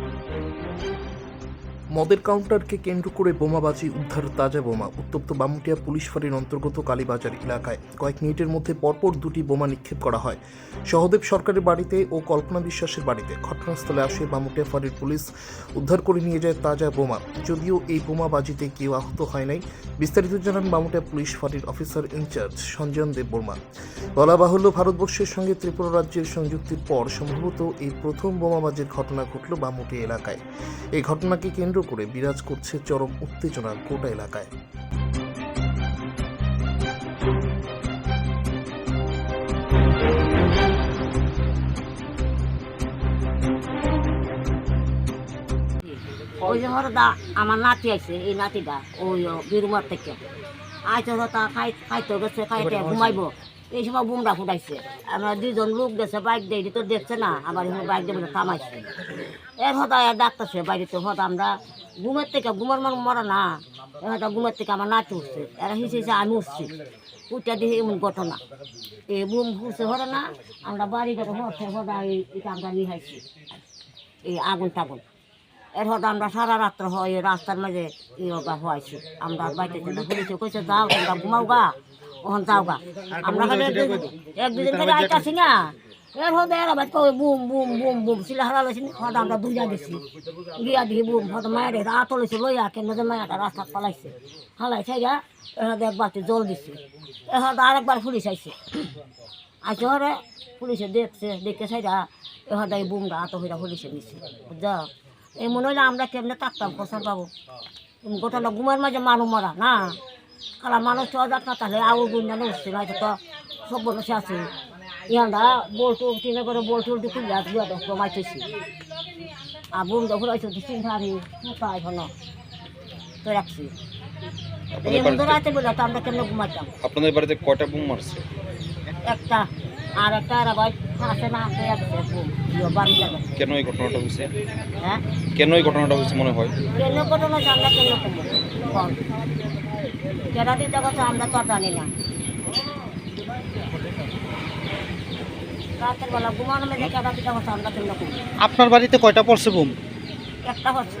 Thank you. মদের কাউন্টারকে কেন্দ্র করে বোমাবাজি, উদ্ধার তাজা বোমা। উত্তপ্ত বামুটিয়া পুলিশ ফাঁড়ির অন্তর্গত কালীবাজার এলাকায় কয়েক মিনিটের মধ্যে পরপর দুটি বোমা নিক্ষেপ করা হয়। সহদেব সরকারের বাড়িতে ও কল্পনা বিশ্বাসের বাড়িতে ঘটনাস্থলে আসে বামুটিয়া ফাঁড়ির পুলিশ। উদ্ধার করে নিয়ে যায় তাজা বোমা। যদিও এই বোমাবাজিতে কেউ আহত হয় নাই, বিস্তারিত জানান বামুটিয়া পুলিশ ফাঁড়ির officer in charge Sanjan Deb Barma বলা বাহুল্য, ভারতবর্ষের সঙ্গে ত্রিপুরা রাজ্যের সংযুক্তির পর সম্ভবত এই প্রথম বোমাবাজির ঘটনা ঘটল বামুটিয়া এলাকায়। এই ঘটনাকে কেন্দ্র করে বিরাজ করছে চরম উত্তেজনা গোটা এলাকায়। ওই যে হরদা আমার নাতি আছে এই নাতিটা ওই বীরমার থেকে। আইতে খাই খাইতে গেছে খাইতে ঘুমাইবো। এই সময় বুমরা ফুটাইছে। আমরা দুজন লোক গেছে বাইক দিয়ে তো দেখছে না, আবার এখানে বাইক দিয়ে থামাইছে। এর হতা এর ডাক্তারছে বাড়িতে হতা আমরা ঘুমের থেকে ঘুমের মন মরা না। হতা ঘুমের থেকে আমার নাতি উঠছে। এরা হিসে হিসে আমি উঠছি। উঠতে দিয়ে এমন ঘটনা। এই বুম ফুসে হরে না, আমরা বাড়ি গেছে হচ্ছে হতা এই আমরা নিয়ে হাইছি এই আগুন টাগুন। এর হয়তো আমরা সারা রাত্র হয় রাস্তার মাঝে ইয়োগা হয়েছি। আমরা বাড়িতে করেছি কইছে, যাও তোমরা ঘুমাও গা। ওখান যাও গা। আমরা এক দুদিন- থেকে আইতাছি না। এর হতে এরা বাদ কই বুম বুম বুম বুম সিলা হারা লইছি হয়তো আমরা দুইটা গেছি। গিয়া দেখি বুম হয়তো মায়ের আতো লইছে লইয়া কেন যে মায়েরটা রাস্তা পালাইছে। হালাই ছাইয়া এর হতে এক জল দিছে। এর আরেকবার পুলিশ আইছে। আইসে হরে পুলিশে দেখছে দেখে ছাইরা এ এই বুমটা আতো হইরা পুলিশে নিছে। বুঝা এই মনে হইলে আমরা কেমনে থাকতাম প্রসার পাবো? গোটাটা ঘুমের মাঝে মানুষ মরা না? খালা মানুষ সজাগ না তাহলে আউ গুণ না উঠছে না তো সব বসে আছে। ইয়ান্দা বলটু টিনে করে বলটু উল্টি খুলে আসবে কমাইতেছি আর বুম যখন হয়েছে তিন ধারি মোটা এখন তো রাখছি। রাতে বলে তো আমরা কেমনে ঘুমাইতাম? আপনাদের বাড়িতে কয়টা বুম মারছে? একটা। আর একটা আর আবার আছে না আছে ইয়ে কেন এই ঘটনাটা হয়েছে? হ্যাঁ? কেন এই ঘটনাটা হয়েছে মনে হয়? কেন ঘটনা জানলা কেন দিতে কথা আমরা তো জানি না। রাতের বেলা ঘুমানো মেঝে দিতে কথা আমরা কেন আপনার বাড়িতে কয়টা পড়ছে বুম একটা হচ্ছে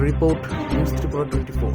Report news Tripura twenty four